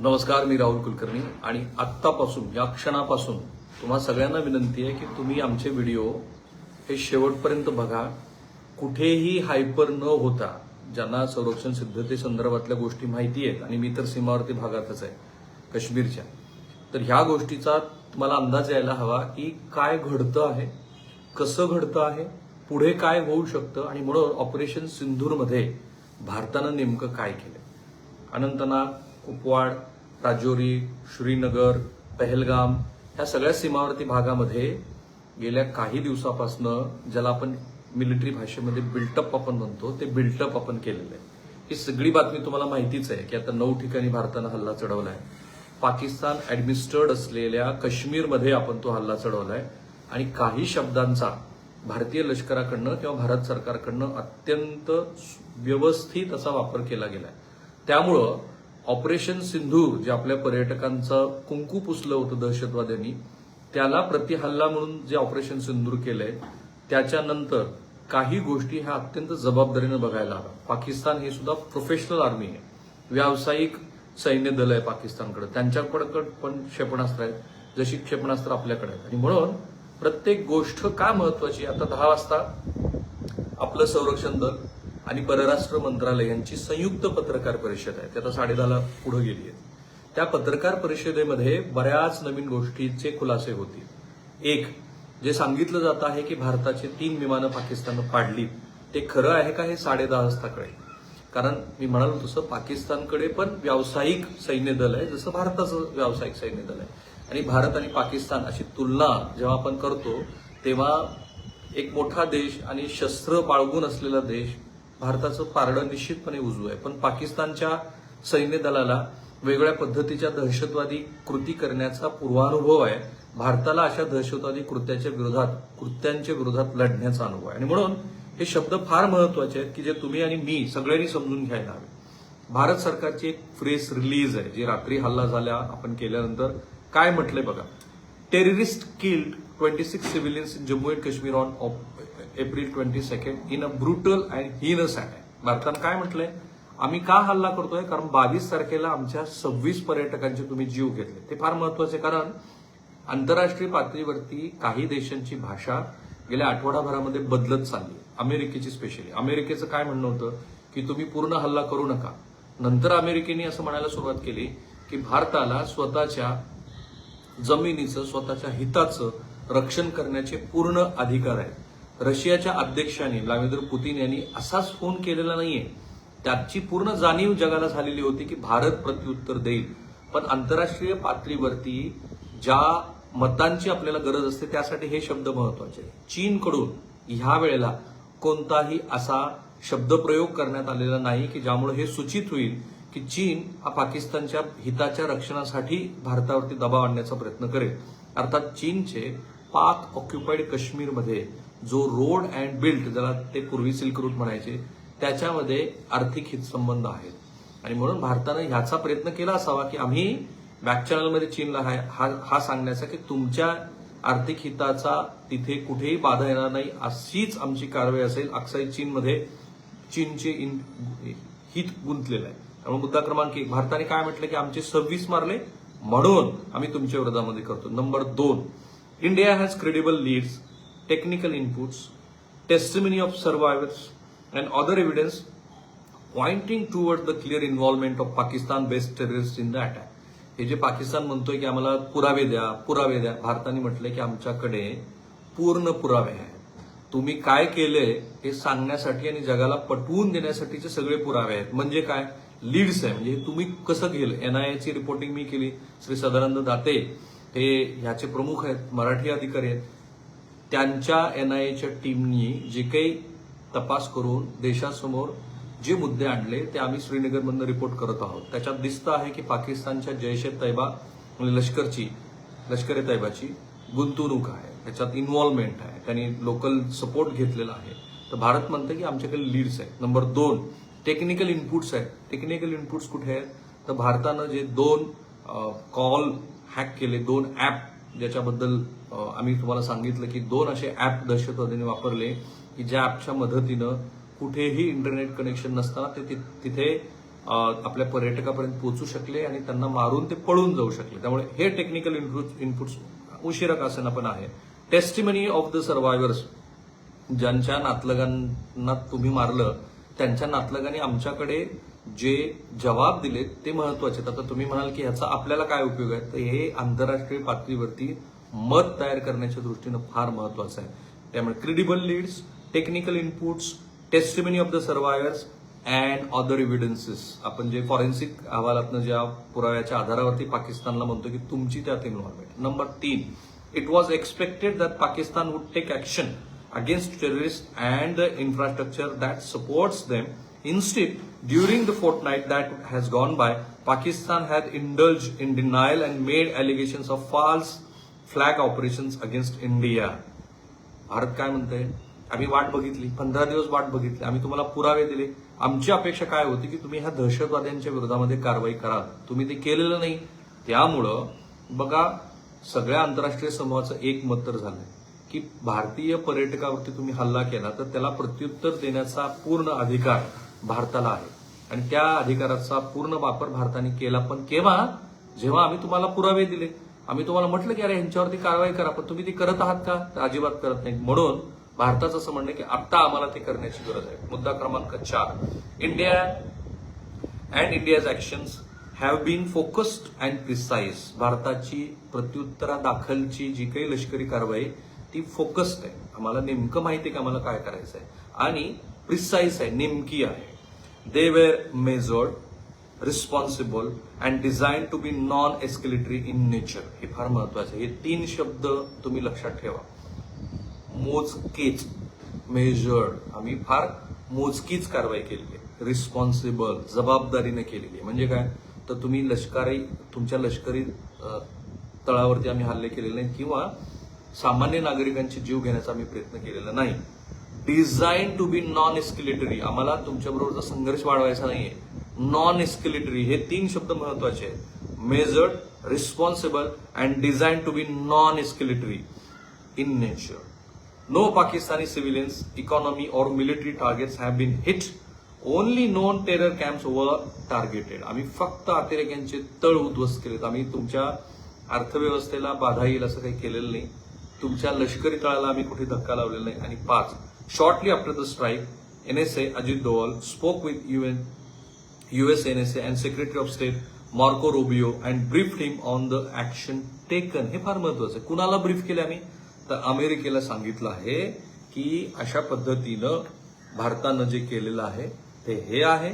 नमस्कार मी राहुल कुलकर्णी आणि आत्तापासून या क्षणापासून तुम्हा सगळ्यांना विनंती आहे की तुम्ही आमचे व्हिडिओ हे शेवटपर्यंत बघा. कुठेही हायपर न होता ज्यांना संरक्षण सिद्धतेसंदर्भातल्या गोष्टी माहिती आहेत आणि मी तर सीमावर्ती भागातच आहे काश्मीरच्या. तर ह्या गोष्टीचा तुम्हाला अंदाज यायला हवा की काय घडतं आहे कसं घडतं आहे पुढे काय होऊ शकतं आणि म्हणून ऑपरेशन सिंधूरमध्ये भारतानं नेमकं काय केलं अनंतनाग कुपवाड राजौरी श्रीनगर पहलगाम ह्या सगळ्या सीमावर्ती भागामध्ये गेल्या काही दिवसापासनं ज्याला आपण मिलिटरी भाषेमध्ये बिल्टअप आपण म्हणतो ते बिल्टअप आपण केलेलं आहे. ही सगळी बातमी तुम्हाला माहितीच आहे की आता नऊ ठिकाणी भारतानं हल्ला चढवला आहे पाकिस्तान ऍडमिनिस्टर्ड असलेल्या काश्मीरमध्ये आपण तो हल्ला चढवलाय. आणि काही शब्दांचा भारतीय लष्कराकडनं किंवा भारत सरकारकडनं अत्यंत व्यवस्थित असा वापर केला गेलाय. त्यामुळं ऑपरेशन सिंधूर जे आपल्या पर्यटकांचं कुंकू पुसलं होतं दहशतवाद्यांनी त्याला प्रतिहल्ला म्हणून जे ऑपरेशन सिंधूर केलंय त्याच्यानंतर काही गोष्टी ह्या अत्यंत जबाबदारीनं बघायला हव्या. पाकिस्तान हे सुद्धा प्रोफेशनल आर्मी आहे. व्यावसायिक सैन्य दल आहे पाकिस्तानकडे. त्यांच्याकडे पण क्षेपणास्त्र आहेत जशी क्षेपणास्त्र आपल्याकडे आहेत. आणि म्हणून प्रत्येक गोष्ट का महत्वाची आता दहा वाजता आपलं संरक्षण दल आणि परराष्ट्र मंत्रालय यांची संयुक्त पत्रकार परिषद आहे. त्या आता साडेदहाला पुढे गेली आहे त्या पत्रकार परिषदेमध्ये बऱ्याच नवीन गोष्टीचे खुलासे होतील. एक जे सांगितलं जात आहे की भारताचे तीन विमानं पाकिस्ताननं पाडली ते खरं आहे का हे साडेदहा वाजता कळेल. कारण मी म्हणालो तसं पाकिस्तानकडे पण व्यावसायिक सैन्य दल आहे जसं भारताचं व्यावसायिक सैन्य दल आहे. आणि भारत आणि पाकिस्तान अशी तुलना जेव्हा आपण करतो तेव्हा एक मोठा देश आणि शस्त्र बाळगून असलेला देश भारताचं पारडं निश्चितपणे उजवू आहे. पण पाकिस्तानच्या सैन्य दलाला वेगळ्या पद्धतीच्या दहशतवादी कृती करण्याचा पूर्वानुभव आहे. भारताला अशा दहशतवादी कृत्याच्या विरोधात कृत्यांच्या विरोधात लढण्याचा अनुभव आहे. आणि म्हणून हे शब्द फार महत्त्वाचे आहेत की जे तुम्ही आणि मी सगळ्यांनी समजून घ्यायला हवे. भारत सरकारची एक प्रेस रिलीज आहे जी रात्री हल्ला झाल्या आपण केल्यानंतर. काय म्हटलंय बघा? Terrorist killed twenty six in Jammu Jammu Kashmir Kashmir on April twenty second in a brutal and heinous attack भारतानं काय म्हटलंय? आम्ही का हल्ला करतोय? कारण बावीस तारखेला आमच्या सव्वीस पर्यटकांचे तुम्ही जीव घेतले. ते फार महत्त्वाचे कारण आंतरराष्ट्रीय पातळीवरती काही देशांची भाषा गेल्या आठवडाभरामध्ये बदलत चालली अमेरिकेची स्पेशली अमेरिकेचं काय म्हणणं होतं? की तुम्ही पूर्ण हल्ला करू नका. नंतर अमेरिकेने असं म्हणायला सुरुवात केली की भारताला स्वतःच्या जमिनीचं स्वतःच्या हिताचं रक्षण करण्याचे पूर्ण अधिकार आहेत. रशियाच्या अध्यक्षांनी व्लादिमीर पुतीन यांनी असाच फोन केलेला नाहीये. त्याची पूर्ण जाणीव जगाला झालेली होती की भारत प्रत्युत्तर देईल. पण आंतरराष्ट्रीय पातळीवरती ज्या मतांची आपल्याला गरज असते त्यासाठी हे शब्द महत्त्वाचे चीनकडून ह्या वेळेला कोणताही असा शब्दप्रयोग करण्यात आलेला नाही की ज्यामुळे हे सूचित होईल की चीन हा पाकिस्तानच्या हिताच्या रक्षणासाठी भारतावरती दबाव आणण्याचा प्रयत्न करेल. अर्थात चीनचे पाक ऑक्युपाईड काश्मीरमध्ये जो रोड अँड बिल्ट ज्याला ते पूर्वी सिल्क रूट म्हणायचे त्याच्यामध्ये आर्थिक हितसंबंध आहेत. आणि म्हणून भारतानं ह्याचा प्रयत्न केला असावा की आम्ही बॅक चॅनलमध्ये चीनला हा हा- हा सांगण्याचा की तुमच्या आर्थिक हिताचा तिथे कुठेही बाधा येणार नाही अशीच आमची कारवाई असेल. अक्साई चीनमध्ये चीनचे इन- हित गुंतलेलं आहे. त्यामुळे मुद्दा क्रमांक एक. भारताने काय म्हटलं की आमचे सव्वीस मारले म्हणून आम्ही तुमच्या विरोधामध्ये करतो. नंबर दोन. India has credible leads technical inputs testimony of survivors and other evidence pointing toward the clear involvement of Pakistan based terrorist in the attack हे जे पाकिस्तान म्हणतोय की आम्हाला पुरावे द्या पुरावे द्या. भारताने म्हटलंय की आमच्याकडे पूर्ण पुरावे आहेत. तुम्ही काय केलंय हे सांगण्यासाठी आणि जगाला पटवून देण्यासाठीचे सगळे पुरावे आहेत. म्हणजे काय? लीड्स आहे. म्हणजे हे तुम्ही कसं केलं? एनआयएची रिपोर्टिंग मी केली. श्री सदानंद दाते हे ह्याचे प्रमुख आहेत मराठी अधिकारी आहेत. त्यांच्या एनआयएच्या टीमनी जे काही तपास करून देशासमोर जे मुद्दे आणले ते आम्ही श्रीनगरमधनं रिपोर्ट करत आहोत. त्याच्यात दिसतं आहे की पाकिस्तानच्या जैश ए तैबा म्हणजे लष्करची लष्कर ए तैबाची गुंतवणूक आहे त्याच्यात इन्व्हॉल्वमेंट आहे त्यांनी लोकल सपोर्ट घेतलेला आहे. तर भारत म्हणतं की आमच्याकडे लीड्स आहेत. नंबर दोन टेक्निकल इनपुट्स आहेत. टेक्निकल इनपुट्स कुठे आहेत? तर भारतानं जे दोन कॉल हॅक केले दोन ॲप ज्याच्याबद्दल आम्ही तुम्हाला सांगितलं की दोन असे ॲप दहशतवाद्यांनी वापरले की ज्या ॲपच्या मदतीनं कुठेही इंटरनेट कनेक्शन नसताना ते ति- तिथे आपल्या पर्यटकापर्यंत पोहोचू शकले आणि त्यांना मारून ते पळून जाऊ शकले. त्यामुळे हे टेक्निकल इनपुट्स उशिरा का पण आहे. टेस्टिमनी ऑफ द सर्वायवर्स ज्यांच्या नातलगांना तुम्ही मारलं त्यांच्या नातलगांनी आमच्याकडे जे जबाब दिले ते महत्त्वाचे आहेत. आता तुम्ही म्हणाल की ह्याचा आपल्याला काय उपयोग आहे? तर हे आंतरराष्ट्रीय पातळीवरती मत तयार करण्याच्या दृष्टीनं फार महत्वाचं आहे. त्यामुळे credible leads technical inputs testimony of the survivors and other evidences आपण जे फॉरेन्सिक अहवालातन ज्या पुराव्याच्या आधारावरती पाकिस्तानला म्हणतो की तुमची त्यात इन्व्हॉल्वमेंट नंबर तीन it was expected that Pakistan would take action against terrorist and the infrastructure that supports them instead during the fortnight that has gone by Pakistan has indulge in denial and made allegation of false flag operations against India Bharat काय म्हणतंय? आम्ही वाट बघितली. पंधरा दिवस वाट बघितली. आम्ही तुम्हाला पुरावे दिले. आमची अपेक्षा काय होती की तुम्ही ह्या दहशतवाद्यांच्या विरोधामध्ये कारवाई कराल. तुम्ही ते केलेलं नाही. त्यामुळं बघा सगळ्या आंतरराष्ट्रीय समूहाचं एक मत तर झालंय. की भारतीय पर्यटकावरती तुम्ही हल्ला केला तर त्याला प्रत्युत्तर देण्याचा पूर्ण अधिकार भारताला आहे. आणि त्या अधिकाराचा पूर्ण वापर भारताने केला. पण केव्हा? जेव्हा आम्ही तुम्हाला पुरावे दिले. आम्ही तुम्हाला म्हटलं की अरे ह्यांच्यावरती कारवाई करा. पण तुम्ही ती करत आहात का? तर अजिबात करत नाही म्हणून भारताचं असं म्हणणं की आत्ता आम्हाला ते करण्याची गरज आहे. मुद्दा क्रमांक चार. India and India's actions have been focused and precise भारताची प्रत्युत्तरादाखलची जी काही लष्करी कारवाई ती फोकस्ड आहे. आम्हाला नेमकं माहिती आहे की आम्हाला काय करायचं आहे. आणि प्रिसाईज आहे नेमकी आहे. They were measured responsible and design to be non escalatory in nature हे फार महत्वाचं आहे. हे तीन शब्द तुम्ही लक्षात ठेवा. मोजकेच मेजर्ड आम्ही फार मोजकीच कारवाई केलेली आहे. रिस्पॉन्सिबल जबाबदारीने केलेली आहे. म्हणजे काय? तर तुम्ही लष्करी तुमच्या लष्करी तळावरती आम्ही हल्ले केलेले नाही किंवा सामान्य नागरिकांचे जीव घेण्याचा आम्ही प्रयत्न केलेला नाही. Design to be non escalatory आम्हाला तुमच्याबरोबरचा संघर्ष वाढवायचा नाहीये. नॉन एस्किलेटरी हे तीन शब्द महत्त्वाचे आहेत. Measured responsible and design to be non escalatory in nature No Pakistani civilians, economy, or military targets have been hit. Only known terror camps were targeted. आम्ही फक्त अतिरेक्यांचे तळ उद्ध्वस्त केलेत. आम्ही तुमच्या अर्थव्यवस्थेला बाधा येईल असं काही केलेलं नाही. तुमच्या लष्करी तळाला आम्ही कुठे धक्का लावलेला नाही. आणि पाच shortly after the strike NSA Ajit Doval spoke with UN S A and secretary of state Marco Rubio and brief him on the action taken हे फार महत्वाचं आहे. कुणाला ब्रीफ केलं आम्ही? तर अमेरिकेला सांगितलं आहे की अशा पद्धतीनं भारतानं जे केलेलं आहे ते हे आहे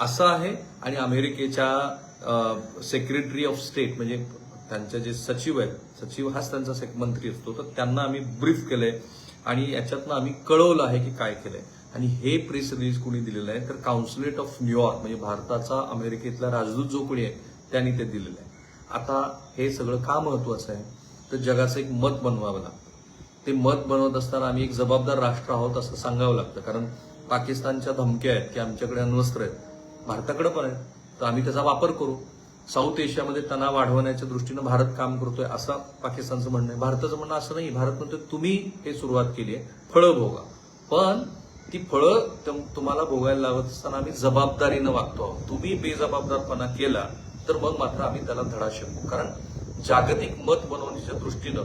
असं आहे आणि अमेरिकेच्या सेक्रेटरी ऑफ स्टेट म्हणजे त्यांचे जे सचिव आहेत सचिव हाच त्यांचा मंत्री असतो तर त्यांना आम्ही ब्रीफ केलंय आणि याच्यातनं आम्ही कळवलं आहे की काय केलंय. आणि हे प्रेस रिलीज कोणी दिलेलं आहे तर काउन्सिलेट ऑफ न्यूयॉर्क म्हणजे भारताचा अमेरिकेतला राजदूत जो कोणी आहे त्यांनी ते दिलेलं आहे. आता हे सगळं का महत्वाचं आहे? तर जगाचं एक मत बनवावं लागतं. ते मत बनवत असताना आम्ही एक जबाबदार राष्ट्र आहोत असं सांगावं लागतं. कारण पाकिस्तानच्या धमक्या आहेत की आमच्याकडे अण्वस्त्र आहेत. भारताकडे पण आहेत. तर आम्ही त्याचा वापर करू. साऊथ एशियामध्ये तणाव वाढवण्याच्या दृष्टीनं भारत काम करतोय असं पाकिस्तानचं म्हणणं आहे. भारताचं म्हणणं असं नाही. भारत म्हणतो तुम्ही हे सुरुवात केली आहे. फळं भोगा. पण ती फळं तुम्हाला भोगायला लावत असताना आम्ही जबाबदारीनं वागतो आहोत. तुम्ही बेजबाबदारपणा केला तर मग मात्र आम्ही त्याला धडा शिकू. कारण जागतिक मत बनवण्याच्या दृष्टीनं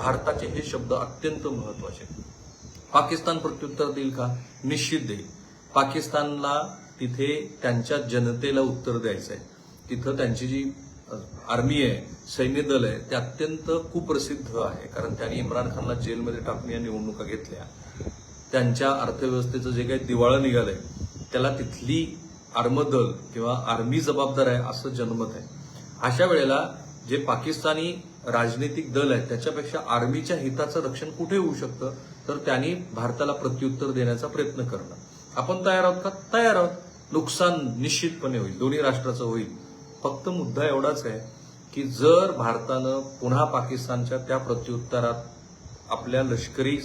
भारताचे हे शब्द अत्यंत महत्त्वाचे पाकिस्तान प्रत्युत्तर देईल का? निश्चित देईल. पाकिस्तानला तिथे त्यांच्या जनतेला उत्तर द्यायचं आहे तिथं त्यांची जी आर्मी आहे सैन्य दल आहे ते अत्यंत कुप्रसिद्ध आहे. कारण त्यांनी इम्रान खानला जेलमध्ये टाकून या निवडणुका घेतल्या. त्यांच्या अर्थव्यवस्थेचं जे काही दिवाळं निघालंय त्याला तिथली आर्मदल किंवा आर्मी जबाबदार आहे असं जनमत आहे. अशा वेळेला जे पाकिस्तानी राजनैतिक दल आहेत त्याच्यापेक्षा आर्मीच्या हिताचं रक्षण कुठे होऊ शकतं? तर त्यांनी भारताला प्रत्युत्तर देण्याचा प्रयत्न करणं. आपण तयार आहोत का? तयार आहोत. नुकसान निश्चितपणे होईल. दोन्ही राष्ट्राचं होईल. फक्त मुद्दा एवढाच आहे की जर भारतानं पुन्हा पाकिस्तानच्या त्या प्रत्युत्तरात आपल्या लष्करी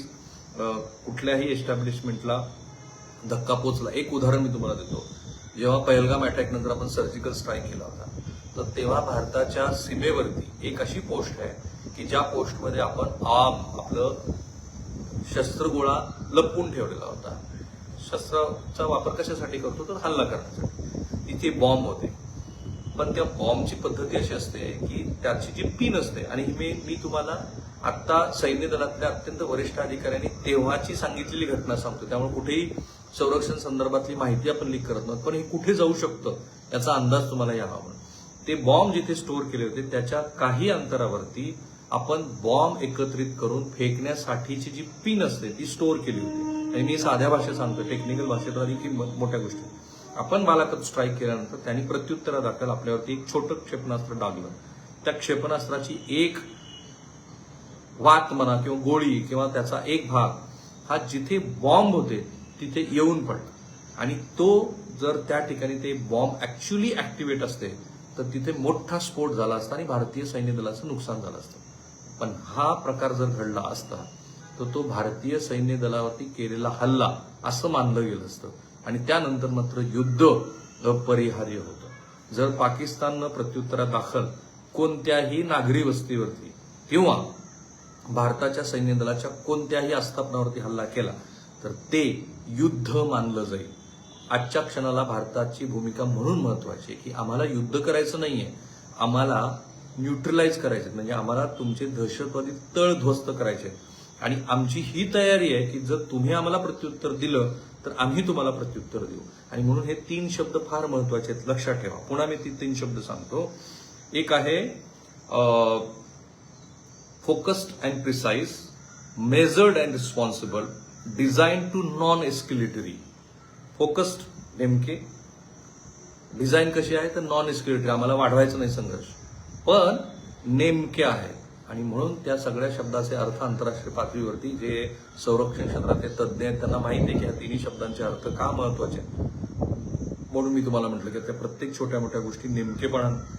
कुठल्याही एस्टॅब्लिशमेंटला धक्का पोचला. एक उदाहरण मी तुम्हाला देतो. जेव्हा पहलगाम अटॅक नंतर आपण सर्जिकल स्ट्राईक केला होता. तर तेव्हा भारताच्या सीमेवरती एक अशी पोस्ट आहे की ज्या पोस्टमध्ये आपण आम आपलं शस्त्रगोळा लपवून ठेवलेला होता. शस्त्राचा वापर कशासाठी करतो? तर हल्ला करण्यासाठी. तिथे बॉम्ब होते. पण त्या बॉम्बची पद्धती अशी असते की त्याची जी पिन असते आणि मी मी तुम्हाला आत्ता सैन्य दलातल्या अत्यंत वरिष्ठ अधिकाऱ्यांनी तेव्हाची सांगितलेली घटना सांगतो त्यामुळे कुठेही संरक्षण संदर्भातली माहिती आपण लीक करत नाही. पण हे कुठे जाऊ शकतं याचा अंदाज तुम्हाला यावा म्हणून. ते बॉम्ब जिथे स्टोअर केले होते त्याच्या काही अंतरावरती आपण बॉम्ब एकत्रित करून फेकण्यासाठीची जी पिन असते ती स्टोअर केली होती. आणि मी साध्या भाषेत सांगतो टेक्निकल भाषेत आधी की मोठ्या गोष्टी आपण बालाकत स्ट्राईक केल्यानंतर त्यांनी प्रत्युत्तरादाखल आपल्यावरती एक छोटं क्षेपणास्त्र डागलं. त्या क्षेपणास्त्राची एक वात म्हणा किंवा गोळी किंवा त्याचा एक भाग हा जिथे बॉम्ब होते तिथे येऊन पडला. आणि तो जर त्या ठिकाणी ते बॉम्ब ऍक्च्युली ऍक्टिव्हेट असते तर तिथे मोठा स्फोट झाला असता आणि भारतीय सैन्य दलाचं नुकसान झालं असतं. पण हा प्रकार जर घडला असता तर तो भारतीय सैन्य दलावरती केलेला हल्ला असं मानलं गेलं असतं. आणि त्यानंतर मात्र युद्ध अपरिहार्य होतं. जर पाकिस्ताननं प्रत्युत्तरादाखल कोणत्याही नागरी वस्तीवरती किंवा भारताच्या सैन्य दलाच्या कोणत्याही आस्थापनावरती हल्ला केला तर ते युद्ध मानलं जाईल. आजच्या क्षणाला भारताची भूमिका म्हणून महत्वाची आहे की आम्हाला युद्ध करायचं नाहीये. आम्हाला न्यूट्रलाइज करायचे म्हणजे आम्हाला तुमचे दहशतवादी तळ ध्वस्त करायचे आणि आमची ही तयारी आहे की जर तुम्ही आम्हाला प्रत्युत्तर दिलं तर आम्ही तुम्हाला प्रत्युत्तर देऊ. आणि म्हणून हे तीन शब्द फार महत्त्वाचे आहेत. लक्षात ठेवा. पुन्हा मी ती तीन शब्द सांगतो. एक आहे focused and precise measured and responsible design to non escalatory focused नेमके. डिझाईन कशी आहे तर नॉन एस्क्युलेटरी आम्हाला वाढवायचं नाही संघर्ष. पण नेमके आहे. आणि म्हणून त्या सगळ्या शब्दाचे अर्थ आंतरराष्ट्रीय पातळीवरती जे संरक्षण क्षेत्रातले तज्ज्ञ आहेत त्यांना माहिती आहे की या तिन्ही शब्दांचे अर्थ का महत्त्वाचे आहेत. म्हणून मी तुम्हाला म्हटलं की त्या प्रत्येक छोट्या मोठ्या गोष्टी नेमकेपणाने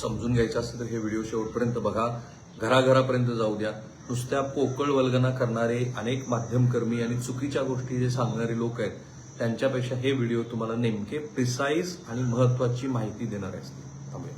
समजून घ्यायच्या असतील तर हे व्हिडिओ शेवटपर्यंत बघा. घराघरापर्यंत जाऊ द्या. नुसत्या पोकळ वल्गना करणारे अनेक माध्यमकर्मी आणि चुकीच्या गोष्टी जे सांगणारे लोक आहेत त्यांच्यापेक्षा हे व्हिडिओ तुम्हाला नेमके प्रिसाईज आणि महत्वाची माहिती देणारे असतील थांबूया.